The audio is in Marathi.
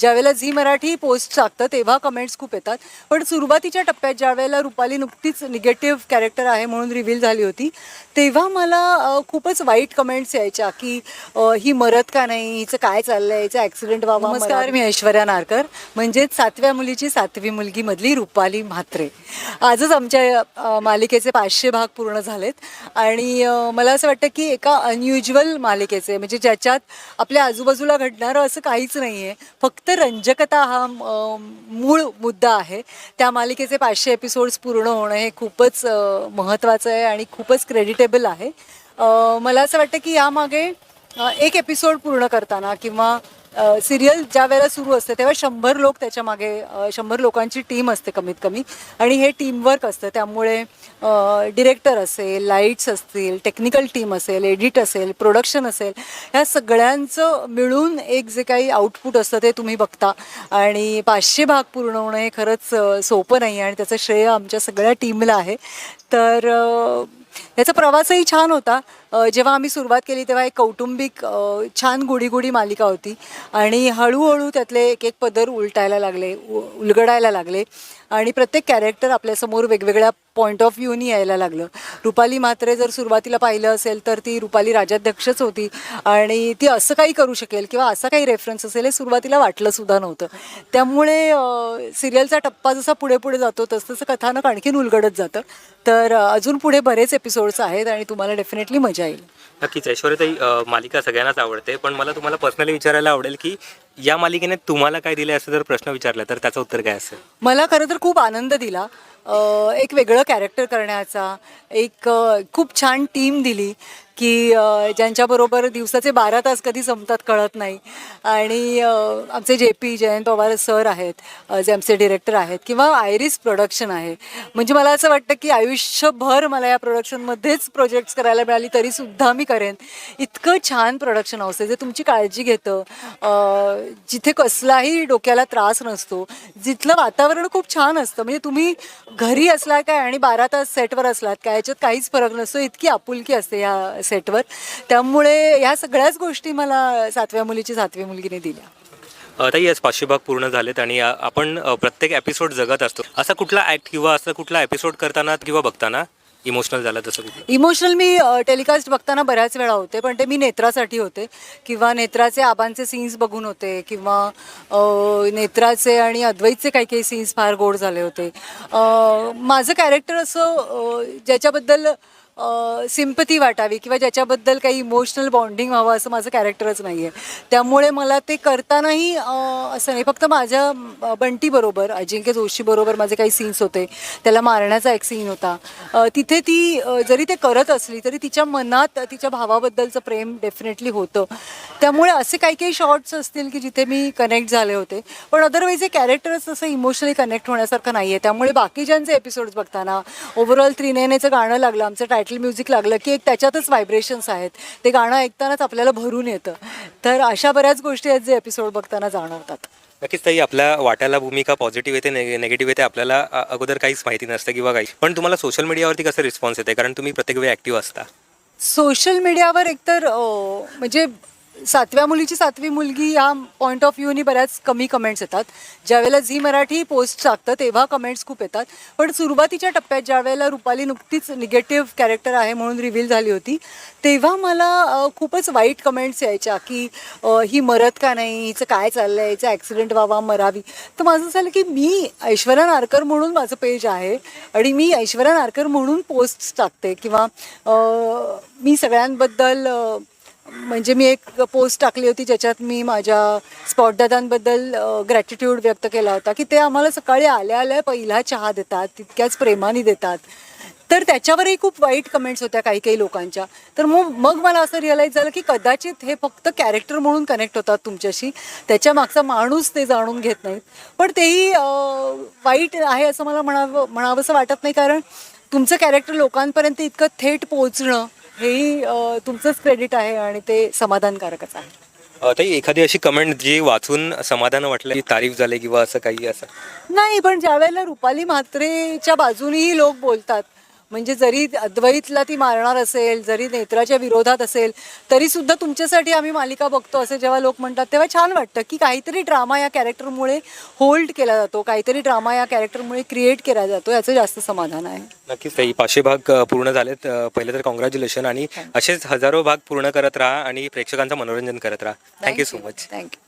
ज्यावेळेला झी मराठी पोस्ट टाकतं तेव्हा कमेंट्स खूप येतात. पण सुरुवातीच्या टप्प्यात ज्यावेळेला रुपाली नुकतीच निगेटिव्ह कॅरेक्टर आहे म्हणून रिव्हील झाली होती तेव्हा मला खूपच वाईट कमेंट्स यायच्या की ही मरत का नाही? हिचं काय चाललंय? हिचं ॲक्सिडेंट व्हावा? नमस्कार मी ऐश्वर्या नारकर. म्हणजेच सातव्या मुलीची सातवी मुलगी मधली रुपाली म्हात्रे. आजच आमच्या मालिकेचे पाचशे भाग पूर्ण झालेत. आणि मला असं वाटतं की एका अनयुज्युअल मालिकेचे म्हणजे ज्याच्यात आपल्या आजूबाजूला घडणारं असं काहीच नाही आहे फक्त तर रंजकता हा मूळ मुद्दा आहे. त्या मालिकेचे पाचशे एपिसोड्स पूर्ण होणं हे खूपच महत्त्वाचं आहे आणि खूपच क्रेडिटेबल आहे. मला असं वाटतं की यामागे एक एपिसोड पूर्ण करताना किंवा सिरियल ज्या वेळेला सुरू असते तेव्हा शंभर लोक त्याच्यामागे शंभर लोकांची टीम असते कमीत कमी आणि हे टीमवर्क असतं. त्यामुळे डिरेक्टर असेल लाईट्स असतील टेक्निकल टीम असेल एडिट असेल प्रोडक्शन असेल ह्या सगळ्यांचं मिळून एक जे काही आउटपुट असतं ते तुम्ही बघता. आणि पाचशे भाग पूर्ण होणं हे खरंच सोपं नाही आहे आणि त्याचं श्रेय आमच्या सगळ्या टीमला आहे. तर याचा प्रवासही छान होता. जेव्हा आम्ही सुरुवात केली तेव्हा एक कौटुंबिक छान गुढीगुढी मालिका होती. आणि हळूहळू त्यातले एक एक पदर उलटायला लागले उलगडायला लागले. आणि प्रत्येक कॅरेक्टर आपल्यासमोर वेगवेगळ्या पॉईंट ऑफ व्ह्यूनी यायला लागलं. रुपाली मात्रे जर सुरुवातीला पाहिलं असेल तर ती रुपाली राजाध्यक्षच होती. आणि ती असं काही करू शकेल किंवा असा काही रेफरन्स असेल हे सुरुवातीला वाटलं सुद्धा नव्हतं. त्यामुळे सिरियलचा टप्पा जसा पुढे पुढे जातो तसं तसं कथानक आणखीन उलगडत जातं. तर अजून पुढे बरेच एपिसोड्स आहेत आणि तुम्हाला डेफिनेटली मजा येईल. नक्कीच. ऐश्वर्याताई मालिका सगळ्यांनाच आवडते. पण मला तुम्हाला पर्सनली विचारायला आवडेल की या मालिकेने तुम्हाला काय दिले असं जर प्रश्न विचारला तर त्याचं उत्तर काय असेल? मला खरं तर खूप आनंद दिला. अ, एक वेगळं कॅरेक्टर करण्याचा एक अ, खूप छान टीम दिली. की ज्यांच्याबरोबर दिवसाचे बारा तास कधी संपतात कळत नाही. आणि आमचे J P Jayant Pawar sir आहेत जे आमचे डिरेक्टर आहेत किंवा आयरिस प्रोडक्शन आहे. म्हणजे मला असं वाटतं की आयुष्यभर मला या प्रोडक्शनमध्येच प्रोजेक्ट्स करायला मिळाली तरीसुद्धा मी करेन. इतकं छान प्रोडक्शन हाऊस आहे जे तुमची काळजी घेतं. जिथे कसलाही डोक्याला त्रास नसतो जिथलं वातावरण खूप छान असतं. म्हणजे तुम्ही घरी असला काय आणि बारा तास सेटवर असलात काय याच्यात काहीच फरक नसतो. इतकी आपुलकी असते ह्या सेटवर. त्यामुळे ह्या सगळ्याच गोष्टी मला सातव्या मुलीची सातवी मुलगीने दिल्या. ताई आज पाचशे भाग पूर्ण झालेत आणि आपण प्रत्येक एपिसोड जगत असतो. असा कुठला ॲक्ट किंवा असं कुठला एपिसोड करताना किंवा बघताना इमोशनल झाला तसं इमोशनल मी टेलिकास्ट बघताना बऱ्याच वेळा होते पण ते मी नेत्रासाठी होते. किंवा नेत्राचे आबांचे सीन्स बघून होते किंवा नेत्राचे आणि अद्वैतचे काही काही सीन्स फार गोड झाले होते. माझं कॅरेक्टर असं ज्याच्याबद्दल सिम्पथी वाटावी किंवा ज्याच्याबद्दल काही इमोशनल बॉन्डिंग व्हावं असं माझं कॅरेक्टरच नाही आहे त्यामुळे मला ते करतानाही असं नाही. फक्त माझ्या बंटीबरोबर अजिंक्य जोशीबरोबर माझे काही सीन्स होते. त्याला मारण्याचा एक सीन होता. तिथे ती जरी ते करत असली तरी तिच्या मनात तिच्या भावाबद्दलचं प्रेम डेफिनेटली होतं. त्यामुळे असे काही काही शॉर्ट्स असतील की जिथे मी कनेक्ट झाले होते. पण अदरवाईज हे कॅरेक्टरच असं इमोशनली कनेक्ट होण्यासारखं नाही आहे त्यामुळे बाकीच्यांचे एपिसोड्स बघताना ओव्हरऑल त्रिनेनेचं गाणं लागलं आमचं टायटल म्युझिक लागलं की एक त्याच्यातच व्हायब्रेशन्स आहेत. ते गाणं ऐकतानाच आपल्याला भरून येतं. तर अशा बऱ्याच गोष्टी आहेत जे एपिसोड बघताना जाणवतात. नक्कीच ताई आपल्या वाट्याला भूमिका पॉझिटिव्ह येते निगेटिव्ह येते आपल्याला अगोदर काहीच माहिती नसतं किंवा काही. पण तुम्हाला सोशल मीडियावरती कसं रिस्पॉन्स येते? कारण तुम्ही प्रत्येक वेळी ॲक्टिव्ह असता. सोशल मीडियावर एकतर म्हणजे सातव्या मुलीची सातवी मुलगी या पॉईंट ऑफ व्ह्यूनी बऱ्याच कमी कमेंट्स येतात. ज्यावेळेला झी मराठी पोस्ट टाकतं तेव्हा कमेंट्स खूप येतात. पण सुरुवातीच्या टप्प्यात ज्यावेळेला रुपाली नुकतीच निगेटिव्ह कॅरेक्टर आहे म्हणून रिव्हील झाली होती तेव्हा मला खूपच वाईट कमेंट्स यायच्या की ही मरत का नाही? हिचं काय चाललं आहे हिचं ॲक्सिडेंट व्हावा मरावी. तर माझं झालं की मी ऐश्वर्या नारकर म्हणून माझं पेज आहे आणि मी ऐश्वर्या नारकर म्हणून पोस्ट टाकते किंवा मी सगळ्यांबद्दल म्हणजे मी एक पोस्ट टाकली होती ज्याच्यात मी माझ्या स्पॉटदादांबद्दल ग्रॅटिट्यूड व्यक्त केला होता की ते आम्हाला सकाळी आल्या आल्या पहिला चहा देतात तितक्याच प्रेमाने देतात. तर त्याच्यावरही खूप वाईट कमेंट्स होत्या काही काही लोकांच्या. तर मग मग मला असं रिअलाईज झालं की कदाचित हे फक्त कॅरेक्टर म्हणून कनेक्ट होतात तुमच्याशी. त्याच्या मागचा माणूस ते जाणून घेत नाहीत. पण तेही वाईट आहे असं मला म्हणावं म्हणावंसं वाटत नाही. कारण तुमचं कॅरेक्टर लोकांपर्यंत इतकं थेट पोचणं हेही तुमचंच क्रेडिट आहे आणि ते समाधानकारकच आहे. ताई एखादी अशी कमेंट जी वाचून समाधान वाटलं की तारीफ झाले किंवा असं काही असं? नाही पण ज्या वेळेला रुपाली म्हात्रेच्या बाजूनेही लोक बोलतात म्हणजे जरी अद्वैतला ती मारणार असेल जरी नेत्राच्या विरोधात असेल तरी सुद्धा तुमच्यासाठी आम्ही मालिका बघतो असे जेव्हा लोक म्हणतात तेव्हा छान वाटतं की काहीतरी ड्रामा या कॅरेक्टरमुळे होल्ड केला जातो काहीतरी ड्रामा या कॅरेक्टरमुळे क्रिएट केला जातो याचं जास्त समाधान आहे. नक्कीच ताई. पाचशे भाग पूर्ण झालेत. पहिले तर कॉंग्रॅच्युलेशन आणि असेच हजारो भाग पूर्ण करत राहा आणि प्रेक्षकांचं मनोरंजन करत राहा. Thank you so much thank you